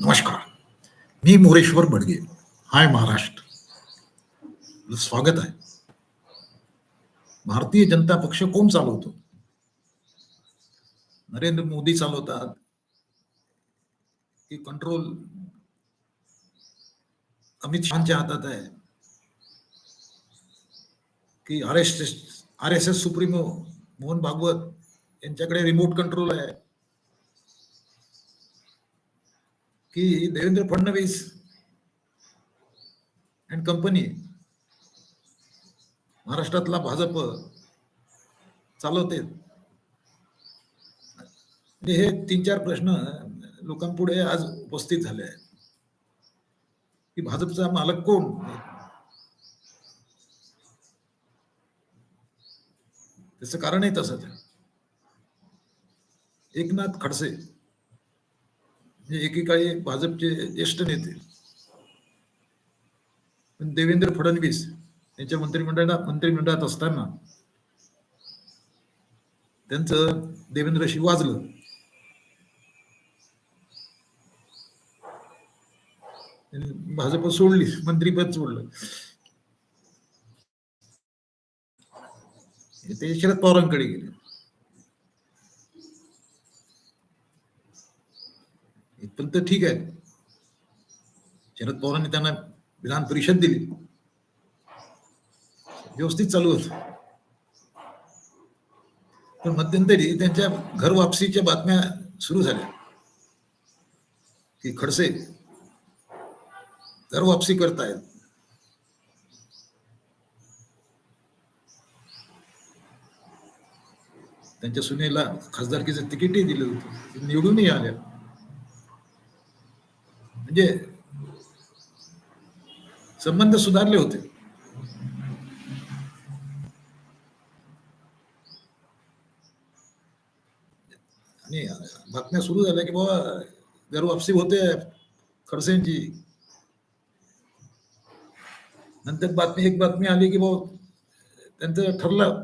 नमस्कार। मी मोरेश्वर बडगे, हाय महाराष्ट्र. स्वागत आहे. भारतीय जनता पक्ष कोण चालवतो? नरेंद्र मोदी चालवतात की कंट्रोल अमित शहाच्या हातात आहे. की R S R S S supremo, Mohan Bhagwat यांच्याकडे रिमोट कंट्रोल आहे. की देवेंद्र फडणवीस अँड कंपनी महाराष्ट्रातला भाजप चालवते म्हणजे हे तीन चार प्रश्न लोकांपुढे आज उपस्थित झाले आहेत. की भाजपचा मालक कोण? त्याचं कारणही तसंच आहे. एकनाथ खडसे एकेकाळी भाजपचे ज्येष्ठ नेते. पण देवेंद्र फडणवीस यांच्या मंत्रिमंडळात मंत्रिमंडळात असताना त्यांचं देवेंद्रशी वाजलं. भाजप सोडली मंत्रीपद सोडलं. ते शरद पवारांकडे गेले. इथपर्यंत ठीक आहे. शरद पवारांनी त्यांना विधान परिषद दिली. व्यवस्थित चालू होत. पण मध्यंतरी त्यांच्या घर वापसीच्या बातम्या सुरू झाल्या. की खडसे घर वापसी करतायत. त्यांच्या सुनेला खासदारकीचं तिकीटही दिलं होतं. निवडूनही आल्या. म्हणजे संबंध सुधारले होते. आणि बातम्या सुरू झाल्या की बाबा घर वापसी होते खडसेंची. नंतर बातमी एक बातमी आली की बाबा त्यांचं ठरलं.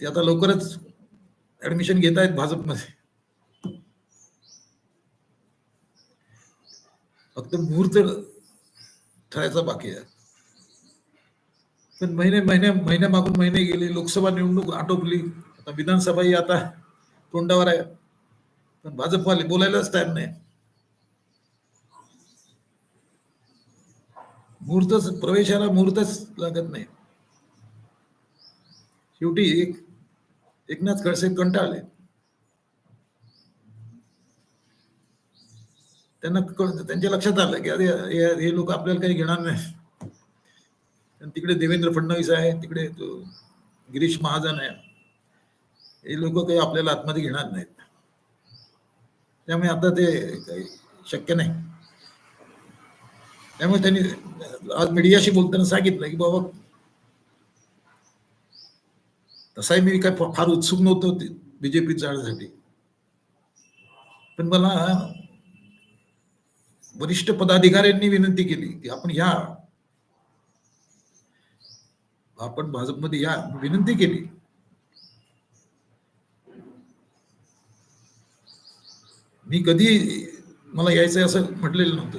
ते आता लवकरच ऍडमिशन घेत आहेत भाजपमध्ये. फक्त मुहूर्त ठरायचा बाकी आहे. पण महिने महिने महिन्या मागून महिने गेले लोकसभा निवडणूक आटोपली आता विधानसभाही आता तोंडावर आहे. पण भाजपवाले बोलायलाच टाइम नाही. मुहूर्तच प्रवेशाला मुहूर्तच लागत नाही. शेवटी एक एकनाथ खडसे कंटाळले. त्यांना त्यांच्या लक्षात आलं की अरे हे लोक आपल्याला काही घेणार नाही. तिकडे देवेंद्र फडणवीस आहे तिकडे तो गिरीश महाजन आहे. हे लोक काही आपल्याला आतमध्ये घेणार नाहीत. त्यामुळे आता ते काही शक्य नाही. त्यामुळे त्यांनी आज मीडियाशी बोलताना सांगितलं की बाबा तसाही मी काय फार उत्सुक नव्हतो बीजेपीत जाण्यासाठी. पण मला वरिष्ठ पदाधिकाऱ्यांनी विनंती केली की आपण या. आपण भाजपमध्ये या विनंती केली. मी कधी मला यायचंय असं म्हटलेलं नव्हतं.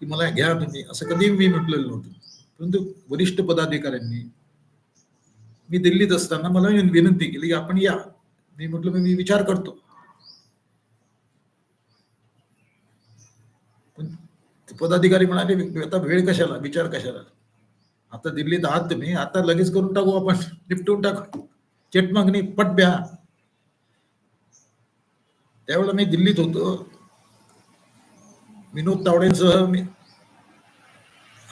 की मला घ्या तुम्ही असं कधी मी म्हटलेलं नव्हतं. परंतु वरिष्ठ पदाधिकाऱ्यांनी मी दिल्लीत असताना मला विनंती केली की आपण या. मी म्हटलं मी विचार करतो पण ते पदाधिकारी म्हणाले आता वेळ कशाला? विचार कशाला? आता दिल्लीत आहात तुम्ही आता लगेच करून टाकू आपण निपटून टाकू. चेटमागणी पट ब्या त्यावेळेला मी दिल्लीत होतो. विनोद तावडेंसह मी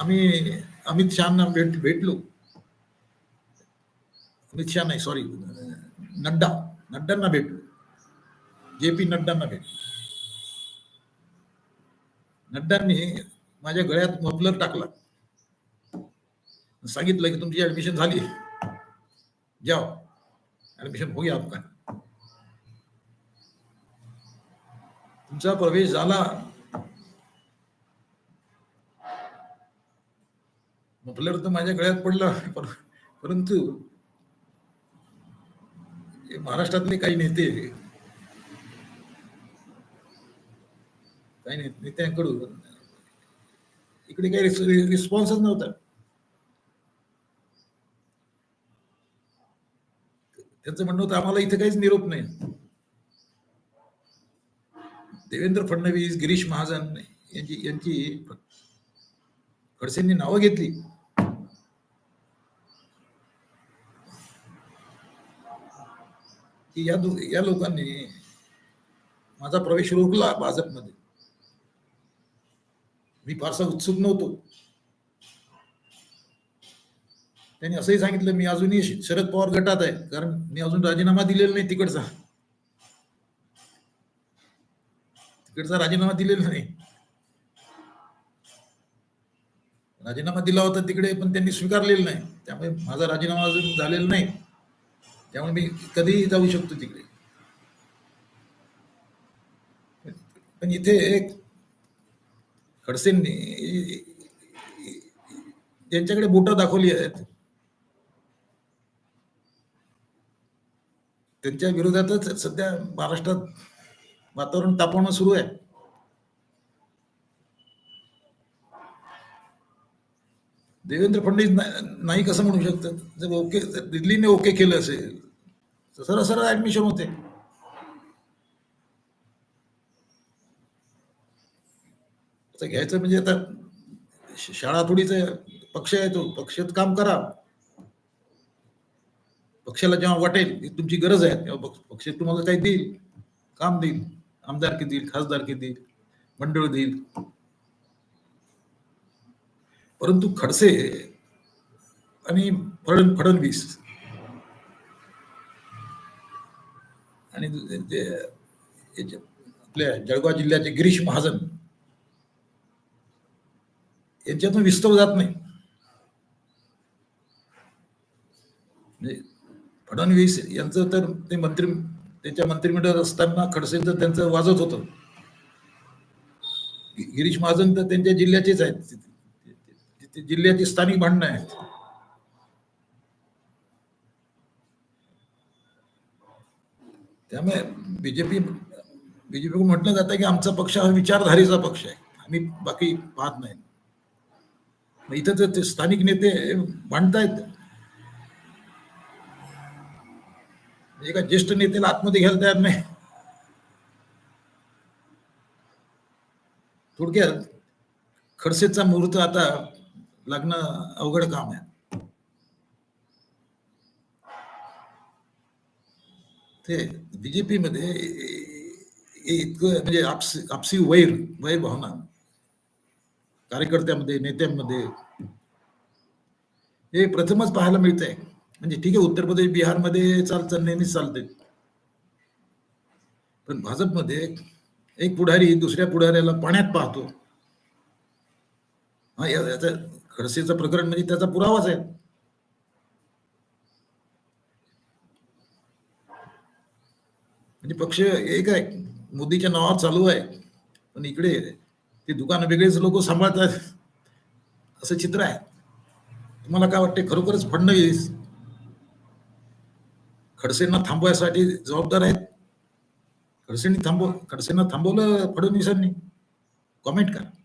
आम्ही अमित शहाना भेट भेटलो. अमित शहा नाही सॉरी नड्डा. नड्डांना भेटलो. जे पी नड्डांना भेटलो. नड्डांनी माझ्या गळ्यात मफलर टाकला. सांगितलं की तुमची ऍडमिशन झाली. जाओ. ऍडमिशन हो गया आपका तुमचा प्रवेश झाला. मफलर तर माझ्या गळ्यात पडला परंतु हे महाराष्ट्रातले काही नेते काही नाही नेत्यांकडून इकडे काही रिस्पॉन्सच नव्हता. त्यांचं म्हणणं होतं आम्हाला इथे काहीच निरोप नाही. देवेंद्र फडणवीस गिरीश महाजन यांची यांची खडसेंनी नावं घेतली. की या या लोकांनी माझा प्रवेश रोखला भाजपमध्ये. मी फारसा उत्सुक नव्हतो. त्यांनी असंही सांगितलं मी अजूनही शरद पवार गटात आहे कारण मी अजून राजीनामा दिलेला नाही तिकडचा. तिकडचा राजीनामा दिलेला नाही. राजीनामा दिला होता तिकडे पण त्यांनी स्वीकारलेला नाही. त्यामुळे माझा राजीनामा अजून झालेला नाही. त्यामुळे मी कधीही जाऊ शकतो तिकडे. पण इथे एक खडसेंनी त्यांच्याकडे बोट दाखवली आहेत. त्यांच्या विरोधातच सध्या महाराष्ट्रात वातावरण तापवणं सुरू आहे. देवेंद्र फडणवीस ना- नाही कसं म्हणू शकतात. जर ओके दिल्लीने ओके केलं असेल तर सरळ सरळ ऍडमिशन होते. आता घ्यायचं म्हणजे आता शाळा थोडीच आहे, पक्ष आहे तो पक्षात काम करा. पक्षाला जेव्हा वाटेल तुमची गरज आहे तेव्हा पक्ष- तुम्हाला काही देईल. काम देईल आमदारकी देईल खासदारकी देईल मंडळ देईल. परंतु खडसे आणि फडण फडणवीस आणि आपल्या जळगाव जिल्ह्याचे गिरीश महाजन त्यांच्यातून विस्तव जात नाही. म्हणजे फडणवीस यांचं तर ते मंत्री त्यांच्या मंत्रिमंडळात असताना खडसेंचं त्यांचं वाजत होतं. गिरीश महाजन तर त्यांच्या जिल्ह्याचेच आहेत. ते- जिल्ह्याची स्थानिक भांडणं आहेत. त्यामुळे बीजेपी बीजेपी म्हटलं जातं की आमचा पक्ष हा विचारधारेचा पक्ष आहे. आम्ही बाकी पाहत नाही. इथं तर ते स्थानिक नेते भांडतायत एका ज्येष्ठ नेत्याला आतमध्ये घ्यायला तयार नाही. थोडक्यात खडसेचा मुहूर्त आता लागणं अवघड काम आहे. ते बीजेपी मध्ये इतकं म्हणजे आपसी आपसी वैर वैर भावना. कार्यकर्त्यामध्ये नेत्यांमध्ये. हे प्रथमच पाहायला मिळतंय. म्हणजे ठीक आहे उत्तर प्रदेश बिहारमध्ये चालतं नेहमीच चालते पण भाजपमध्ये एक पुढारी दुसऱ्या पुढाऱ्याला पाण्यात पाहतो. हा या- याचं खडसेचं प्रकरण म्हणजे त्याचा पुरावाच आहे. म्हणजे पक्ष एक आहे. मोदीच्या नावावर चालू आहे. पण इकडे ते दुकानं वेगळेच लोक सांभाळतात. असं चित्र आहे. तुम्हाला काय वाटते खरोखरच फडणवीस खडसेंना थांबवायसाठी जबाबदार आहेत. खडसेंनी थांबव खडसेंना थांबवलं फडणवीसांनी. कॉमेंट करा.